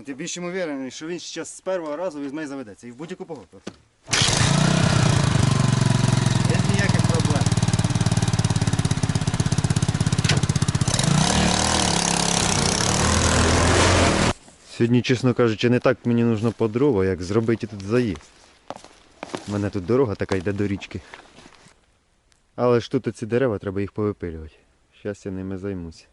От я більш ймовірний, що він зараз з першого разу візьме і заведеться. І в будь-яку погоду. Сьогодні, чесно кажучи, не так мені нужно по дрова, як зробити тут заїзд. У мене тут дорога така йде до річки. Але ж тут ці дерева, треба їх повипилювати. Зараз я ними займуся.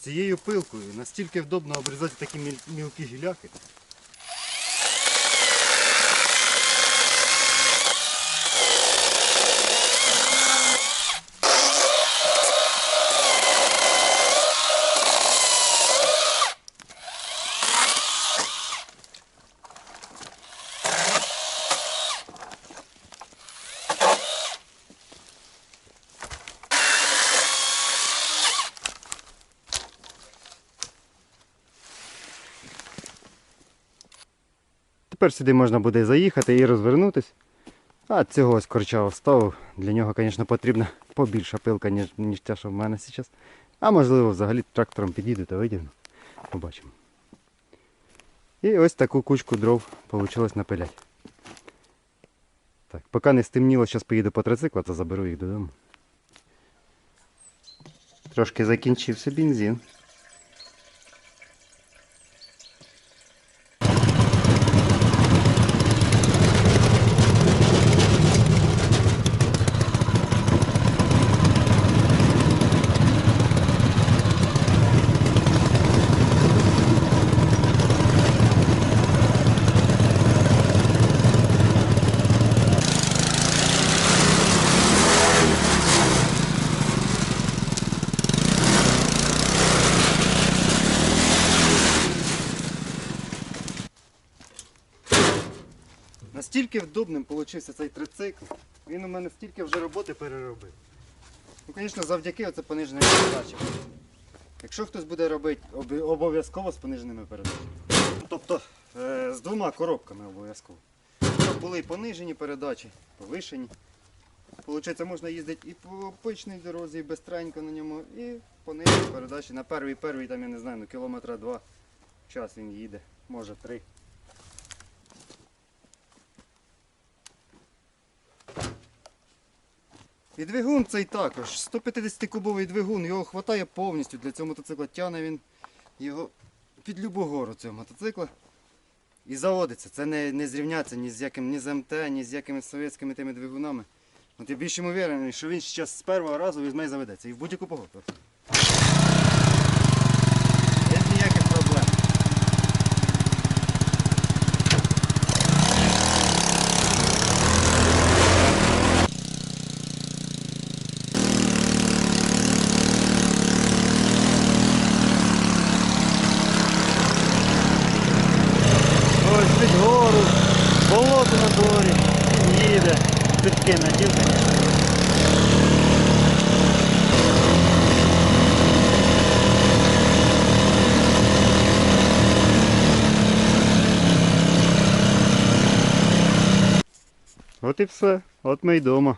Цією пилкою настільки вдобно обрізати такі міл- мілкі гіляки. Тепер сюди можна буде заїхати і розвернутись. А цього ось корча вставив. Для нього, звісно, потрібна побільша пилка, ніж, ніж те, що в мене зараз. А можливо, взагалі трактором підійду та видягну. Побачимо. І ось таку кучку дров вийшло напиляти. Так, поки не стемніло, зараз поїду по трицикла та заберу їх додому. Трошки закінчився бензин. Настільки вдобним получився цей трицикл, він у мене стільки вже роботи переробив. Ну, звісно, завдяки оце пониженим передачам. Якщо хтось буде робити, обов'язково з пониженими передачами. Тобто е, з двома коробками обов'язково. Щоб були і понижені передачі, повишені. Получається, можна їздити і по обичній дорозі, і безстренько на ньому, і понижені передачі. На перший перший, там я не знаю, ну кілометра два час він їде, може три. І двигун цей також. 150-кубовий двигун, його вистачає повністю для цього мотоцикла. Тяне він його під любу гору цього мотоцикла. І заводиться. Це не, не зрівняться ні з яким ні з МТ, ні з якимись совєтськими тими двигунами. От я більш ймовірний, що він зараз з першого разу візьме і заведеться. І в будь-яку погоду. Без ніяких проблем. Ось під гору, болото на дворі, їде. Підки надів, звісно. От і все. От ми й дома.